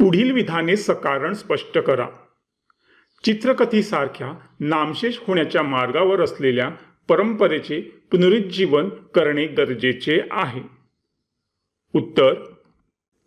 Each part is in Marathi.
पुढील विधाने सकारण स्पष्ट करा. चित्रकथीसारख्या नामशेष होण्याच्या मार्गावर असलेल्या परंपरेचे पुनरुज्जीवन करणे गरजेचे आहे. उत्तर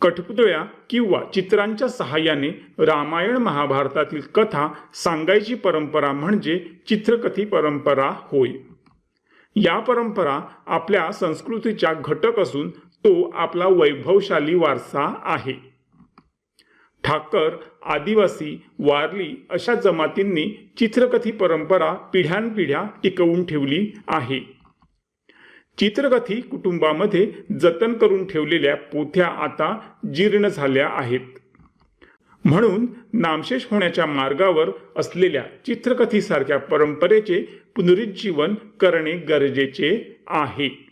कठपुतळ्या किंवा चित्रांच्या सहाय्याने रामायण महाभारतातील कथा सांगायची परंपरा म्हणजे चित्रकथी परंपरा होय. या परंपरा आपल्या संस्कृतीचा घटक असून तो आपला वैभवशाली वारसा आहे. ठाकर आदिवासी वारली अशा जमातींनी चित्रकथी परंपरा पिढ्यानपिढ्या टिकवून ठेवली आहे. चित्रकथी कुटुंबामध्ये जतन करून ठेवलेल्या पोथ्या आता जीर्ण झाल्या आहेत. म्हणून नामशेष होण्याच्या मार्गावर असलेल्या चित्रकथीसारख्या परंपरेचे पुनरुज्जीवन करणे गरजेचे आहे.